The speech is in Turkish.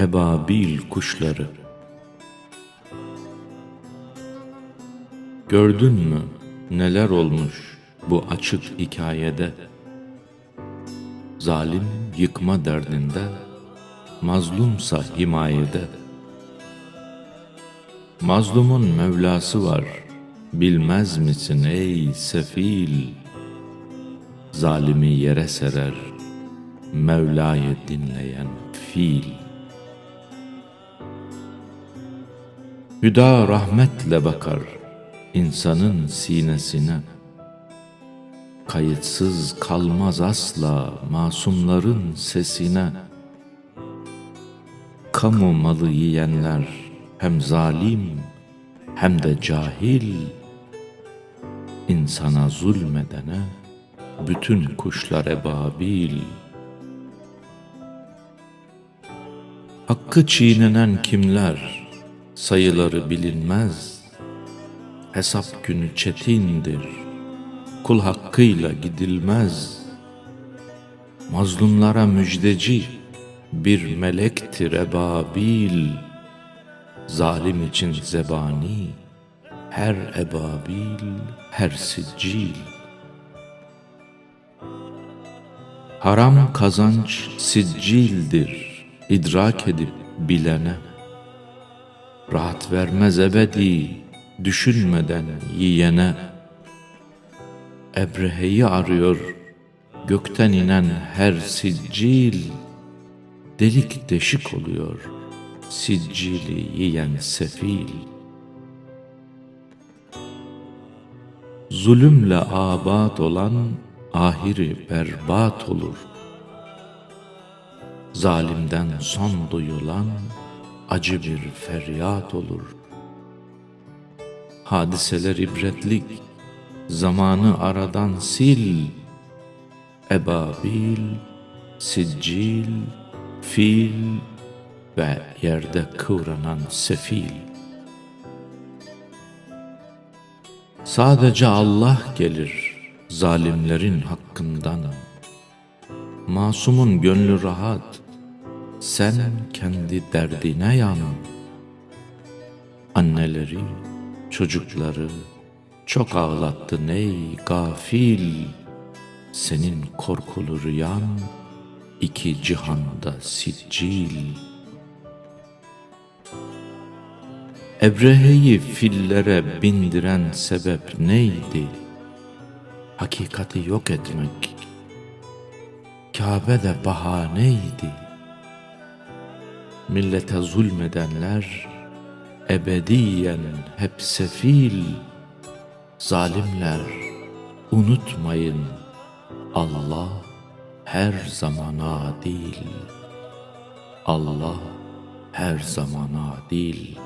ebabil kuşları. Gördün mü neler olmuş bu açık hikayede? Zalim yıkma derdinde Mazlumsa himayede. Mazlumun Mevlası var Bilmez misin ey sefil? Zalimi yere serer Mevla'yı dinleyen fiil Hüda rahmetle bakar insanın sinesine. Kayıtsız kalmaz asla masumların sesine. Kamu malı yiyenler hem zalim hem de cahil. İnsana zulmedene bütün kuşlar ebabil. Hakkı çiğnenen kimler sayıları bilinmez. Hesap günü çetindir. Kul hakkıyla gidilmez. Mazlumlara müjdeci bir melektir ebabil. Zalim için zebani her ebabil her siccil Haram kazanç siccildir idrak edip bilene Rahat vermez ebedi düşünmeden yiyene. Ebrehe'yi arıyor gökten inen her siccil Delik deşik oluyor siccili yiyen sefil. Zulümle abad olan ahiri berbat olur. Zalimden son duyulan acı bir feryat olur. Hadiseler ibretlik, zamanı aradan sil. Ebabil, siccil, fil ve yerde kıvranan sefil. Sadece Allah gelir zalimlerin hakkından. Masumun gönlü rahat, sen kendi derdine yan. Anneleri, çocukları çok ağlattın ey gafil. Senin korkulu rüyan iki cihanda siccil. Ebrehe'yi fillere bindiren sebep neydi? Hakikati yok etmek. Kabe de bahaneydi. Millete zulmedenler ebediyen hep sefil. Zalimler unutmayın Allah her zaman adil. Allah her zaman adil.